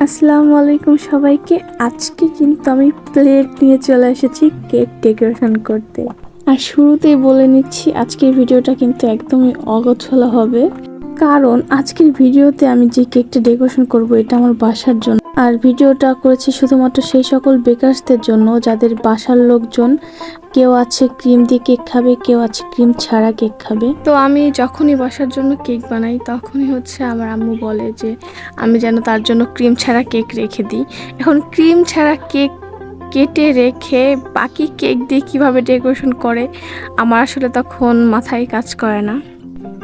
আসসালামু আলাইকুম সবাইকে। আজকে কিন্তু আমি প্লেট নিয়ে চলে এসেছি কেক ডেকোরেশন করতে। আর শুরুতেই বলে নিচ্ছি, আজকের ভিডিওটা কিন্তু একদমই অগোছলা হবে। কারণ আজকের ভিডিওতে আমি যে কেকটা ডেকোরেশন করব, এটা আমার বাসার জন্য আর ভিডিওটা করেছি শুধুমাত্র সেই সকল বেকারসদের জন্য, যাদের বাসার লোকজন, কেউ আছে ক্রিম দিয়ে কেক খাবে, কেউ আছে ক্রিম ছাড়া কেক খাবে। তো আমি যখনই বাসার জন্য কেক বানাই, তখনই হচ্ছে আমার আম্মু বলে যে, আমি যেন তার জন্য ক্রিম ছাড়া কেক রেখে দিই। এখন ক্রিম ছাড়া কেক কেটে রেখে বাকি কেক দিয়ে কীভাবে ডেকোরেশন করে, আমার আসলে তখন মাথায় কাজ করে না।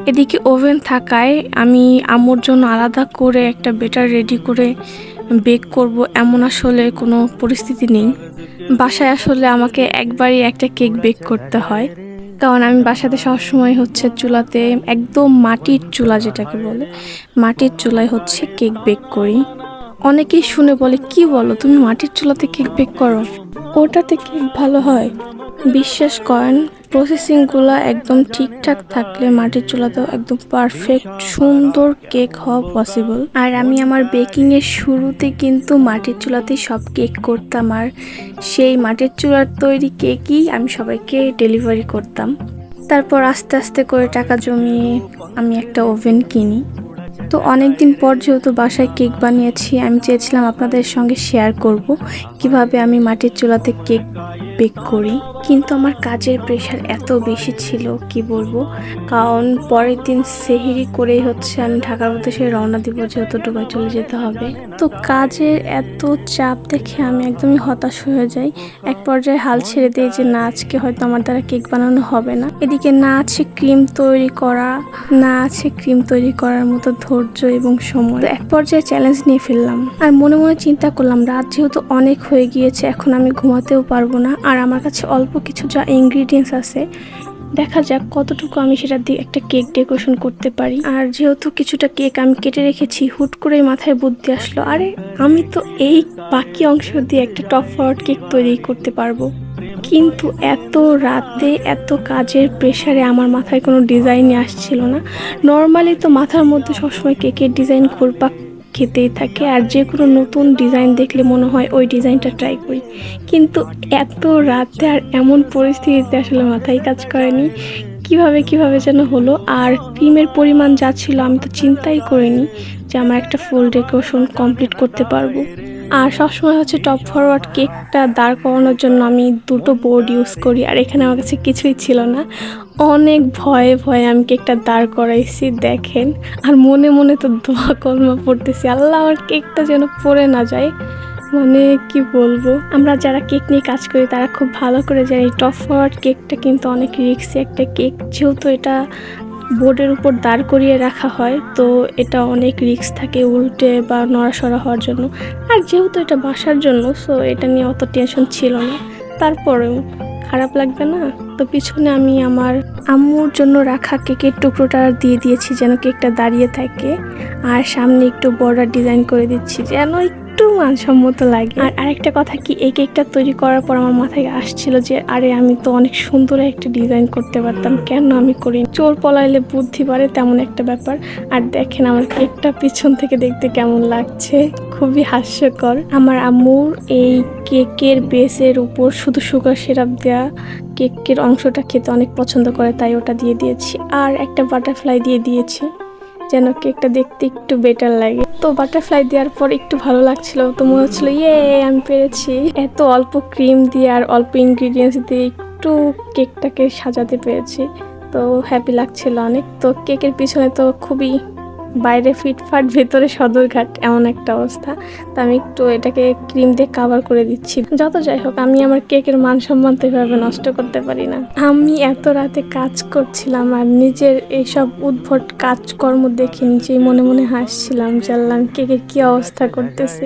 এদিকে ওভেন থাকায় আমি আম্মুর জন্য আলাদা করে একটা বেটার রেডি করে বেক করব এমন আসলে কোনো পরিস্থিতি নেই। বাসায় আসলে আমাকে একবারই একটা কেক বেক করতে হয়। কারণ আমি বাসাতে সবসময় হচ্ছে চুলাতে একদম মাটির চুলা যেটাকে বলে, মাটির চুলায় হচ্ছে কেক বেক করি। অনেকেই শুনে বলে, কি বলো, তুমি মাটির চুলাতে কেক বেক করো? ওটাতে কেক ভালো হয়? বিশ্বাস করেন প্রসেসিংগুলো একদম ঠিকঠাক থাকলে মাটির চুলাতেও একদম পারফেক্ট সুন্দর কেক হওয়া পসিবল আর আমি আমার বেকিংয়ের শুরুতে কিন্তু মাটির চুলাতেই সব কেক করতাম, আর সেই মাটির চুলার তৈরি কেকই আমি সবাইকে ডেলিভারি করতাম। তারপর আস্তে আস্তে করে টাকা জমিয়ে আমি একটা ওভেন কিনি। তো অনেক দিন পর যেহেতু বাসায় কেক বানিয়েছি, আমি চেয়েছিলাম আপনাদের সঙ্গে শেয়ার করব, কীভাবে আমি মাটির চুলাতে কেক বেক করি। কিন্তু আমার কাজের প্রেশার এত বেশি ছিল, কি বলব? কারণ পরের দিন সেহিরি করেই হচ্ছে আমি ঢাকার উদ্দেশ্যে রওনা দিব যেহেতু ডুবাই চলে যেতে হবে। তো কাজের এত চাপ দেখে আমি একদমই হতাশ হয়ে যাই। এক পর্যায়ে হাল ছেড়ে দিই যে, না, আজকে হয়তো আমার দ্বারা কেক বানানো হবে না। এদিকে না আছে ক্রিম তৈরি করা, না আছে ক্রিম তৈরি করার মতো ধৈর্য এবং সময়। এক পর্যায়ে চ্যালেঞ্জ নিয়ে ফেললাম। আর মনে মনে চিন্তা করলাম, রাত যেহেতু অনেক হয়ে গিয়েছে, এখন আমি ঘুমাতেও পারব না। আর আমার কাছে অল্প কিছু যা ইনগ্রিডিয়েন্টস আছে, দেখা যাক কতটুকু আমি সেটা দিয়ে একটা কেক ডেকোরেশন করতে পারি। আর যেহেতু কিছুটা কেক আমি কেটে রেখেছি, হুট করেই মাথায় বুদ্ধি আসলো, আরে আমি তো এই বাকি অংশ দিয়ে একটা টপ ফরওয়ার্ড কেক তৈরি করতে পারব। কিন্তু এত রাতে, এত কাজের প্রেশারে আমার মাথায় কোনো ডিজাইনই আসছিল না। নর্মালি তো মাথার মধ্যে সবসময় কেকের ডিজাইন ঘুরপাক খেতেই থাকে আর যে কোনো নতুন ডিজাইন দেখলে মনে হয় ওই ডিজাইনটা ট্রাই করি। কিন্তু এত রাতে আর এমন পরিস্থিতিতে আসলে মাথায় কাজ করেনি। কীভাবে কীভাবে যেন হলো আর ক্রিমের পরিমাণ যা ছিল আমি তো চিন্তাই করিনি যে আমার একটা ফুল ডেকোরেশন কমপ্লিট করতে পারব। আর সবসময় হচ্ছে টপ ফরওয়ার্ড কেকটা দাঁড় করানোর জন্য আমি দুটো বোর্ড ইউজ করি, আর এখানে আমার কাছে কিছুই ছিল না। অনেক ভয়ে ভয়ে আমি কেকটা দাঁড় করাইছি, দেখেন। আর মনে মনে তো দোয়া কলমা পড়তেছি, আল্লাহ আমার কেকটা যেন পড়ে না যায়। মানে কি বলব? আমরা যারা কেক নিয়ে কাজ করি, তারা খুব ভালো করে জানি টপ ফরওয়ার্ড কেকটা কিন্তু অনেক রিক্সি একটা কেক। যেহেতু এটা বোর্ডের উপর দাঁড় করিয়ে রাখা হয়, তো এটা অনেক রিস্ক থাকে উল্টে বা নড়াসড়া হওয়ার জন্য। আর যেহেতু এটা বাসার জন্য সো এটা নিয়ে অত টেনশন ছিল না। তারপরেও খারাপ লাগবে না। তো পিছনে আমি আমার আম্মুর জন্য রাখা কেকের টুকরোটা দিয়ে দিয়েছি যেন কেকটা দাঁড়িয়ে থাকে। আর সামনে একটু বর্ডার ডিজাইন করে দিচ্ছি যেন একটু মানসম্মত লাগে। আর আরেকটা কথা কি, এই কেকটা তৈরি করার পর আমার মাথায় আসছিল যে, আরে আমি তো অনেক সুন্দর একটা ডিজাইন করতে পারতাম, কেন আমি করি চোর পলাইলে বুদ্ধি বাড়ে তেমন একটা ব্যাপার। আর দেখেন আমার কেকটা পিছন থেকে দেখতে কেমন লাগছে, খুবই হাস্যকর। আমার আম্মুর এই কেকের বেসের উপর শুধু সুগার সিরাপ দেওয়া কেকের অংশটা খেতে অনেক পছন্দ করে, তাই ওটা দিয়ে দিয়েছি। আর একটা বাটারফ্লাই দিয়ে দিয়েছি। যেন কেকটা দেখতে একটু বেটার লাগে। তো বাটারফ্লাই দেওয়ার পর একটু ভালো লাগছিল, তো মনে হচ্ছিল ইয়ে আমি পেরেছি। এত অল্প ক্রিম দিয়ে আর অল্প ইনগ্রিডিয়েন্টস দিয়ে একটু কেকটাকে সাজাতে পেরেছি। তো হ্যাপি লাগছিল অনেক। তো কেকের পিছনে তো খুবই বাইরে ফিটফাট, ভেতরে সদরঘাট, এমন একটা অবস্থা। তো আমি একটু এটাকে ক্রিম দিয়ে কাভার করে দিচ্ছি। যত যাই হোক, আমি আমার কেকের মান সম্মান তো এভাবে নষ্ট করতে পারি না। আমি এত রাতে কাজ করছিলাম আর নিজের এইসব উদ্ভট কাজকর্ম দেখে নিজেই মনে মনে হাসছিলাম জানলাম কেকের কি অবস্থা করতেছে?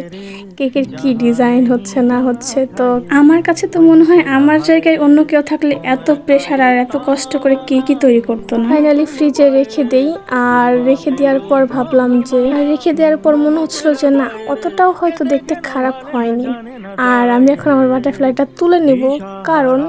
কেকের কি ডিজাইন হচ্ছে, না হচ্ছে, তো আমার কাছে তো মনে হয় আমার জায়গায় অন্য কেউ থাকলে এত প্রেশার আর এত কষ্ট করে কেকই তৈরি করতো না। ফাইনালি ফ্রিজে রেখে দেই, আর রেখে দেওয়ার পর ভাবলাম যে রেখে দেওয়ার পর মনে হচ্ছিল যে না, অতটাও হয়তো দেখতে খারাপ হয়নি। আর আমি এখন আমার বাটারফ্লাইটা তুলে নিব, কারণ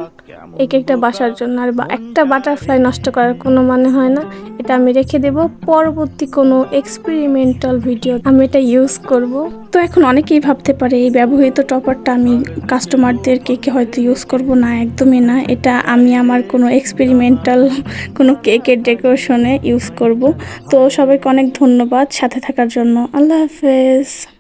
এই কেকটা বাসার জন্য আর বা- একটা বাটারফ্লাই নষ্ট করার কোনো মানে হয় না। এটা আমি রেখে দেব। পরবর্তী কোনো এক্সপেরিমেন্টাল ভিডিও আমি এটা ইউজ করব। তো এখন অনেকেই ভাবতে পারে, এই ব্যবহৃত টপারটা আমি কাস্টমারদের কেকে হয়তো ইউজ করব? না, একদমই না। এটা আমি আমার কোনো এক্সপেরিমেন্টাল কোনো কেকের ডেকোরেশনে ইউজ করব। তো সবাইকে অনেক ধন্যবাদ সাথে থাকার জন্য। আল্লাহ হাফেজ।